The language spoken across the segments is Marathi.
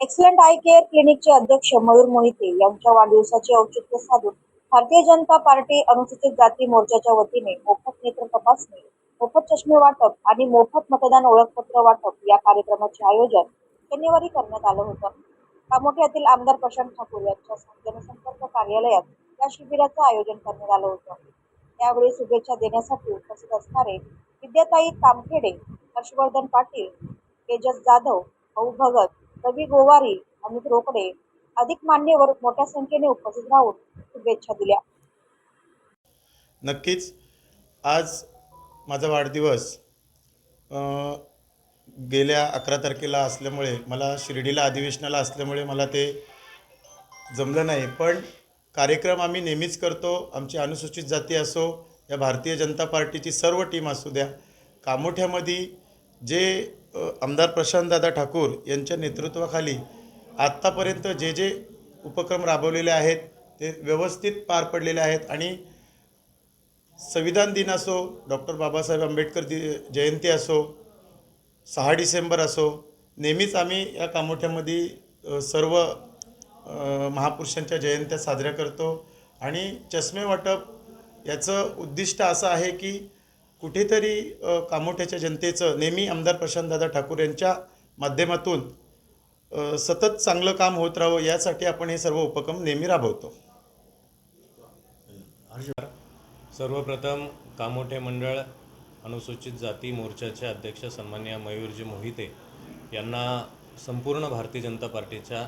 एक्सलंट आय केअर क्लिनिकचे अध्यक्ष मयूर मोहिते यांच्या वाढदिवसाचे औचित्य साधून भारतीय जनता पार्टी अनुसूचित जाती मोर्चाच्या वतीने मोफत नेत्र तपासणी मोफत चष्मे वाटप आणि मोफत मतदान ओळखपत्र वाटप या कार्यक्रमाचे आयोजन शनिवारी करण्यात आलं होतं. कामोठ्यातील आमदार प्रशांत ठाकूर यांच्या जनसंपर्क कार्यालयात या शिबिराचं आयोजन करण्यात आलं होतं. त्यावेळी शुभेच्छा देण्यासाठी उपस्थित असणारे विद्याताई कामखेडे हर्षवर्धन पाटील तेजस जाधव भाऊ भगत रवी गोवारी अमित रोकडे अधिक मान्यवर मोठ्या संख्येने उपस्थित राहून शुभेच्छा दिल्या. नक्कीच. आज माझा वाढदिवस गेल्या अकरा तारखेला असल्यामुळे मला शिर्डीला अधिवेशनाला असल्यामुळे मला ते जमलं नाही. पण कार्यक्रम आम्ही नेहमीच करतो. आमची अनुसूचित जाती असो या भारतीय जनता पार्टीची सर्व टीम असू द्या कामोठ्यामध्ये जे आमदार प्रशांतदादा ठाकूर यांच्या नेतृत्वाखाली आत्तापर्यंत जे जे उपक्रम राबवलेले आहेत ते व्यवस्थित पार पडलेले आहेत आणि संविधान दिन असो डॉक्टर बाबासाहेब आंबेडकर दि जयंती असो सहा डिसेंबर असो नेहमीच आम्ही या कामोठ्यामध्ये सर्व महापुरुषांच्या जयंत्या साजऱ्या करतो. आणि चष्मे वाटप याचं उद्दिष्ट असं आहे की कुठेतरी कामोठ्याच्या जनतेचं नेहमी आमदार प्रशांतदादा ठाकूर यांच्या माध्यमातून सतत चांगलं काम होत राहावं यासाठी आपण हे सर्व उपक्रम नेहमी राबवतो. सर्वप्रथम कामोठे मंडळ अनुसूचित जाती मोर्चाचे अध्यक्ष सन्मान्य मयूरजी मोहिते यांना संपूर्ण भारतीय जनता पार्टीच्या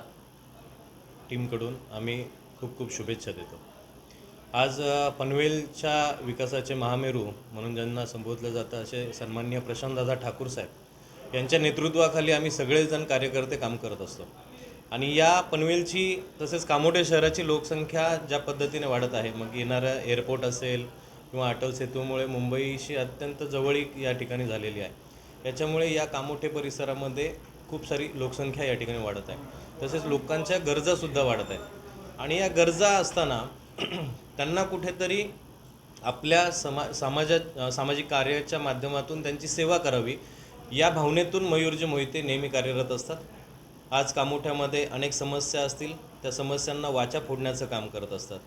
टीमकडून आम्ही खूप खूप शुभेच्छा देतो. आज पनवेलच्या विकासाचे महामेरू म्हणून ज्यांना संबोधलं जातं असे सन्मान्य प्रशांतदादा ठाकूर साहेब यांच्या नेतृत्वाखाली आम्ही सगळेजण कार्यकर्ते काम करत असतो. आणि या पनवेलची तसेच कामोठे शहराची लोकसंख्या ज्या पद्धतीने वाढत आहे मग येणारं एअरपोर्ट असेल किंवा अटल सेतूमुळे मुंबईशी अत्यंत जवळीक या ठिकाणी झालेली आहे. याच्यामुळे या कामोठे परिसरामध्ये खूप सारी लोकसंख्या या ठिकाणी वाढत आहे. तसेच लोकांच्या गरजासुद्धा वाढत आहेत. आणि या गरजा असताना त्यांना कुठेतरी आपल्या समा समाजात सामाजिक कार्याच्या माध्यमातून त्यांची सेवा करावी. या भावनेतून मयूरजी मोहिते नेहमी कार्यरत असतात. आज कामोठ्यामध्ये अनेक समस्या असतील त्या समस्यांना वाचा फोडण्याचं काम करत असतात.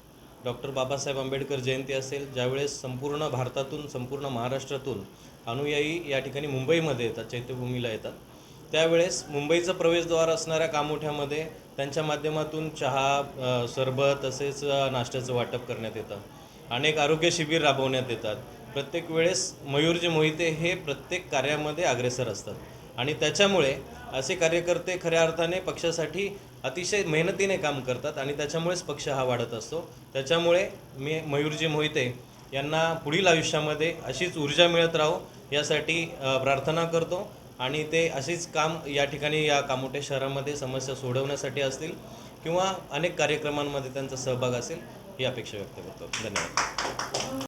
डॉक्टर बाबासाहेब आंबेडकर जयंती असेल ज्यावेळेस संपूर्ण भारतातून संपूर्ण महाराष्ट्रातून अनुयायी या ठिकाणी मुंबईमध्ये येतात चैत्यभूमीला येतात. त्यावेळेस मुंबईचं प्रवेशद्वार असणाऱ्या कामोठ्यामध्ये त्यांच्या माध्यमातून चहा सरबत तसेच नाश्त्याचं वाटप करण्यात येतं. अनेक आरोग्य शिबिर राबवण्यात येतात. प्रत्येक वेळेस मयूरजी मोहिते हे प्रत्येक कार्यामध्ये अग्रेसर असतात. आणि त्याच्यामुळे असे कार्यकर्ते खऱ्या अर्थाने पक्षासाठी अतिशय मेहनतीने काम करतात आणि त्याच्यामुळेच पक्ष हा वाढत असतो. त्याच्यामुळे मी मयूरजी मोहिते यांना पुढील आयुष्यामध्ये अशीच ऊर्जा मिळत राहो यासाठी प्रार्थना करतो. आणि ते असेच काम या ठिकाणी या कामोटे शहरामध्ये समस्या सोडवण्यासाठी असतील किंवा अनेक कार्यक्रमांमध्ये त्यांचा सहभाग असेल ही अपेक्षा व्यक्त करतो. धन्यवाद.